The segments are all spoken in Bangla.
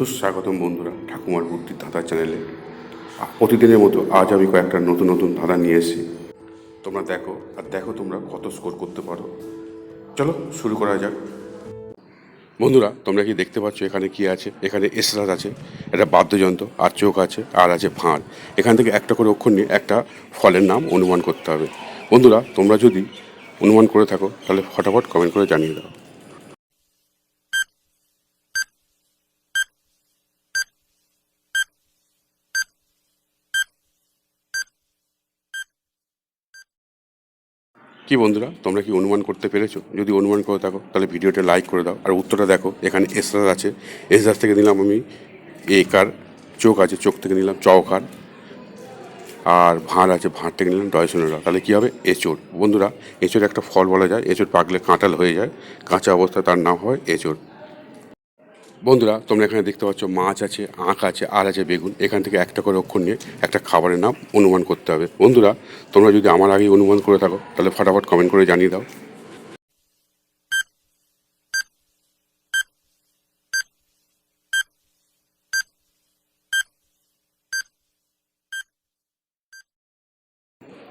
সুস্বাগতম বন্ধুরা, ঠাকুমার বুদ্ধির ধাঁধা চ্যানেলে। প্রতিদিনের মতো আজ আমি কয়েকটা নতুন নতুন ধাঁধা নিয়ে এসেছি। তোমরা দেখো, আর দেখো তোমরা কত স্কোর করতে পারো। চলো, শুরু করা যাক। বন্ধুরা, তোমরা কি দেখতে পাচ্ছ এখানে কি আছে? এখানে এসরাজ আছে, একটা বাদ্যযন্ত্র, আর চোখ আছে, আর আছে ভাঁড় এখান থেকে একটা করে অক্ষর নিয়ে একটা ফলের নাম অনুমান করতে হবে। বন্ধুরা, তোমরা যদি অনুমান করে থাকো, তাহলে ফটাফট কমেন্ট করে জানিয়ে দাও। কি বন্ধুরা, তোমরা কি অনুমান করতে পেরেছ? যদি অনুমান করে থাকো, তাহলে ভিডিওটা লাইক করে দাও। আর উত্তরটা দেখো, এখানে এসরাজ আছে। এসরাজ থেকে নিলাম আমি একার, চোখ আছে, চোখ থেকে নিলাম চৌকার আর ভাঁড় আছে, ভাঁড় থেকে নিলাম ডয়সনেরা তাহলে কী হবে? এঁচোড়। বন্ধুরা, এঁচোড় একটা ফল বলা যায়, এঁচোড় পাকলে কাঁটাল হয়ে যায়। কাঁচা অবস্থায় তার নাম হয় এঁচোড়। বন্ধুরা, তোমরা এখানে দেখতে পাচ্ছ মাছ আছে আঁক আছে আর আছে, বেগুন। এখান থেকে একটা করে অক্ষর নিয়ে একটা খাবারের নাম অনুমান করতে হবে। বন্ধুরা, তোমরা যদি আমার আগে অনুমান করে থাকো, তাহলে ফটাফট কমেন্ট করে জানিয়ে দাও।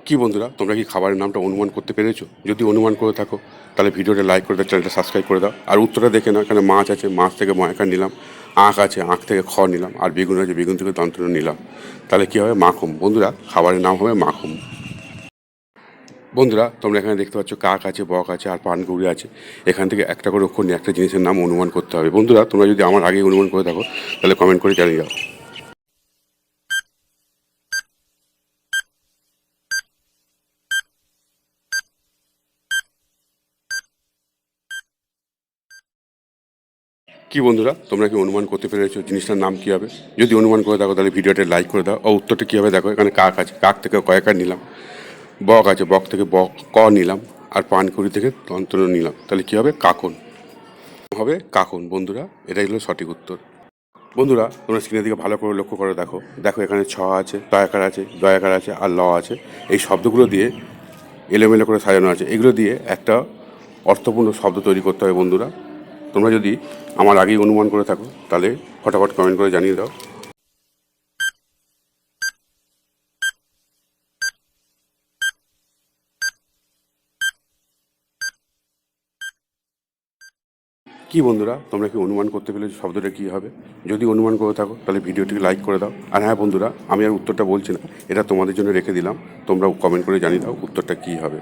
কি বন্ধুরা, তোমরা কি খাবারের নামটা অনুমান করতে পেরেছ? যদি অনুমান করে থাকো, তাহলে ভিডিওটা লাইক করে দাও চ্যানেলটা সাবস্ক্রাইব করে দাও। আর উত্তরটা দেখে নাও, এখানে মাছ আছে, মাছ থেকে ময়কা নিলাম আঁক আছে আঁক থেকে খ নিলাম, আর বেগুন আছে, বেগুন থেকে তন্ত্র নিলাম। তাহলে কী হবে? মাখুম। বন্ধুরা, খাবারের নাম হবে মাখুম। বন্ধুরা, তোমরা এখানে দেখতে পাচ্ছ, কাক আছে, বক আছে, আর পানগুড়ি আছে। এখান থেকে একটা করে অক্ষর নিয়ে একটা জিনিসের নাম অনুমান করতে হবে। বন্ধুরা, তোমরা যদি আমার আগে অনুমান করে থাকো, তাহলে কমেন্ট করে জানিয়ে দাও। কি বন্ধুরা, তোমরা কি অনুমান করতে পেরেছ জিনিসটার নাম কী হবে? যদি অনুমান করে দেখো, তাহলে ভিডিওটা লাইক করে দাও। ও উত্তরটা কী হবে দেখো, এখানে কাক আছে। কাক থেকে কয়েকার নিলাম। বক আছে, বক থেকে বক ক নিলাম। আর পানকুড়ি থেকে তন্ত্র নিলাম। তাহলে কী হবে? কাকন। হবে কাকন, বন্ধুরা। এটাই হলো সঠিক উত্তর। বন্ধুরা, তোমরা স্ক্রিনের দিকে ভালো করে লক্ষ্য করে দেখো। দেখো এখানে ছ আছে দয়াকার আছে দয়াকার আছে, আর ল আছে। এই শব্দগুলো দিয়ে এলোমেলো করে সাজানো আছে। এগুলো দিয়ে একটা অর্থপূর্ণ শব্দ তৈরি করতে হবে বন্ধুরা। তোমরা যদি আমার আগেই অনুমান করে থাকো, তাহলে ফটাফট কমেন্ট করে জানিয়ে দাও। কি বন্ধুরা, তোমরা কি অনুমান করতে পেরেছ শব্দটা কী হবে? যদি অনুমান করে থাকো, তাহলে ভিডিওটিকে লাইক করে দাও। আর হ্যাঁ বন্ধুরা, আমি আর উত্তরটা বলছি না, এটা তোমাদের জন্য রেখে দিলাম। তোমরা কমেন্ট করে জানিয়ে দাও উত্তরটা কী হবে।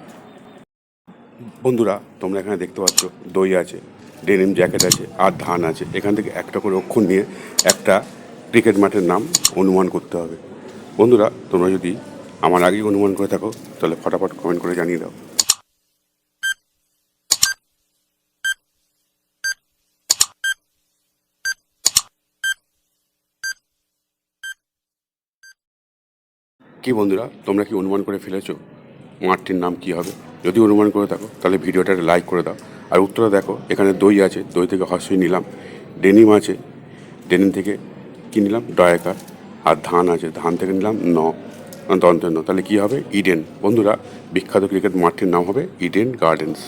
বন্ধুরা, তোমরা এখানে দেখতে পাচ্ছ, দই আছে। ডেনিম জ্যাকেট আছে, আর ধান আছে। এখান থেকে একটা করে অক্ষর নিয়ে একটা ক্রিকেট মাঠের নাম অনুমান করতে হবে। বন্ধুরা, তোমরা যদি আমার আগেই অনুমান করে থাকো, তাহলে ফটাফট কমেন্ট করে জানিয়ে দাও। কি বন্ধুরা, তোমরা কি অনুমান করে ফেলেছো? মাঠটির নাম কি হবে? যদি অনুমান করে থাকো, তাহলে ভিডিওটা লাইক করে দাও। আর উত্তরা দেখো, এখানে দই আছে, দই থেকে হসই নিলাম, ডেনিম আছে, ডেনিম থেকে কী নিলাম? ডয়াকার আর ধান আছে, ধান থেকে নিলাম ন দন্ত ন। তাহলে কী হবে? ইডেন। বন্ধুরা, বিখ্যাত ক্রিকেট মাঠটির নাম হবে ইডেন গার্ডেন্স।